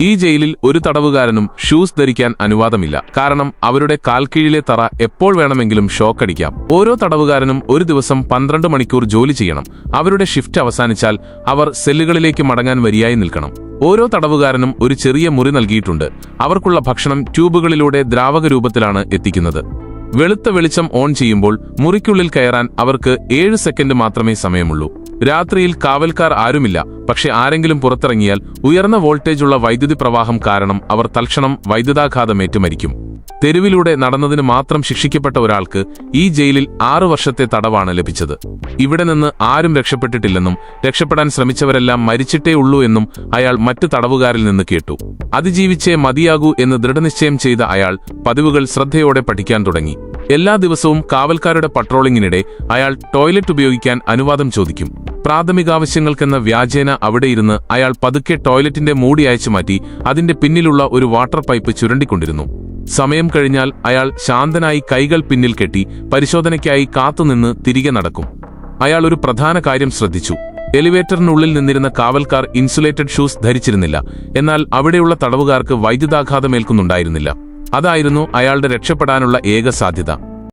ഈ ജയിലിൽ ഒരു തടവുകാരനും ഷൂസ് ധരിക്കാൻ അനുവാദമില്ല. കാരണം അവരുടെ കാൽക്കീഴിലെ തറ എപ്പോൾ വേണമെങ്കിലും ഷോക്കടിക്കാം ഓരോ തടവുകാരനും ഒരു ദിവസം പന്ത്രണ്ട് മണിക്കൂർ ജോലി ചെയ്യണം. അവരുടെ ഷിഫ്റ്റ് അവസാനിച്ചാൽ അവർ സെല്ലുകളിലേക്ക് മടങ്ങാൻ വരിയായി നിൽക്കണം. ഓരോ തടവുകാരനും ഒരു ചെറിയ മുറി നൽകിയിട്ടുണ്ട്. അവർക്കുള്ള ഭക്ഷണം ട്യൂബുകളിലൂടെ ദ്രാവക രൂപത്തിലാണ് എത്തിക്കുന്നത്. വെളുത്ത വെളിച്ചം ഓൺ ചെയ്യുമ്പോൾ മുറിക്കുള്ളിൽ കയറാൻ അവർക്ക് ഏഴ് സെക്കൻഡ് മാത്രമേ സമയമുള്ളൂ. രാത്രിയിൽ കാവൽക്കാർ ആരുമില്ല. പക്ഷെ ആരെങ്കിലും പുറത്തിറങ്ങിയാൽ ഉയർന്ന വോൾട്ടേജുള്ള വൈദ്യുതി പ്രവാഹം കാരണം അവർ തൽക്ഷണം വൈദ്യുതാഘാതമേറ്റ് മരിക്കും തെരുവിലൂടെ നടന്നതിന് മാത്രം ശിക്ഷിക്കപ്പെട്ട ഒരാൾക്ക് ഈ ജയിലിൽ ആറു വർഷത്തെ തടവാണ് ലഭിച്ചത്. ഇവിടെ നിന്ന് ആരും രക്ഷപ്പെട്ടിട്ടില്ലെന്നും രക്ഷപ്പെടാൻ ശ്രമിച്ചവരെല്ലാം മരിച്ചിട്ടേ ഉള്ളൂ എന്നും അയാൾ മറ്റു തടവുകാരിൽ നിന്ന് കേട്ടു. അതിജീവിച്ചേ മതിയാകൂ എന്ന് ദൃഢനിശ്ചയം ചെയ്ത അയാൾ പതിവുകൾ ശ്രദ്ധയോടെ പഠിക്കാൻ തുടങ്ങി. എല്ലാ ദിവസവും കാവൽക്കാരുടെ പട്രോളിങ്ങിനിടെ അയാൾ ടോയ്ലറ്റ് ഉപയോഗിക്കാൻ അനുവാദം ചോദിക്കും. പ്രാഥമികാവശ്യങ്ങൾക്കെന്ന വ്യാജേന അവിടെയിരുന്ന് അയാൾ പതുക്കെ ടോയ്ലറ്റിന്റെ മൂടി അയച്ചു മാറ്റി അതിന്റെ പിന്നിലുള്ള ഒരു വാട്ടർ പൈപ്പ് ചുരണ്ടിക്കൊണ്ടിരുന്നു. സമയം കഴിഞ്ഞാൽ അയാൾ ശാന്തനായി കൈകൾ പിന്നിൽ കെട്ടി പരിശോധനയ്ക്കായി കാത്തുനിന്ന് തിരികെ നടക്കും. അയാൾ ഒരു പ്രധാന കാര്യം ശ്രദ്ധിച്ചു. എലിവേറ്ററിനുള്ളിൽ നിന്നിരുന്ന കാവൽക്കാർ ഇൻസുലേറ്റഡ് ഷൂസ് ധരിച്ചിരുന്നില്ല. എന്നാൽ അവിടെയുള്ള തടവുകാർക്ക് വൈദ്യുതാഘാതമേൽക്കുന്നുണ്ടായിരുന്നില്ല. അതായിരുന്നു അയാളുടെ രക്ഷപ്പെടാനുള്ള ഏക സാധ്യത.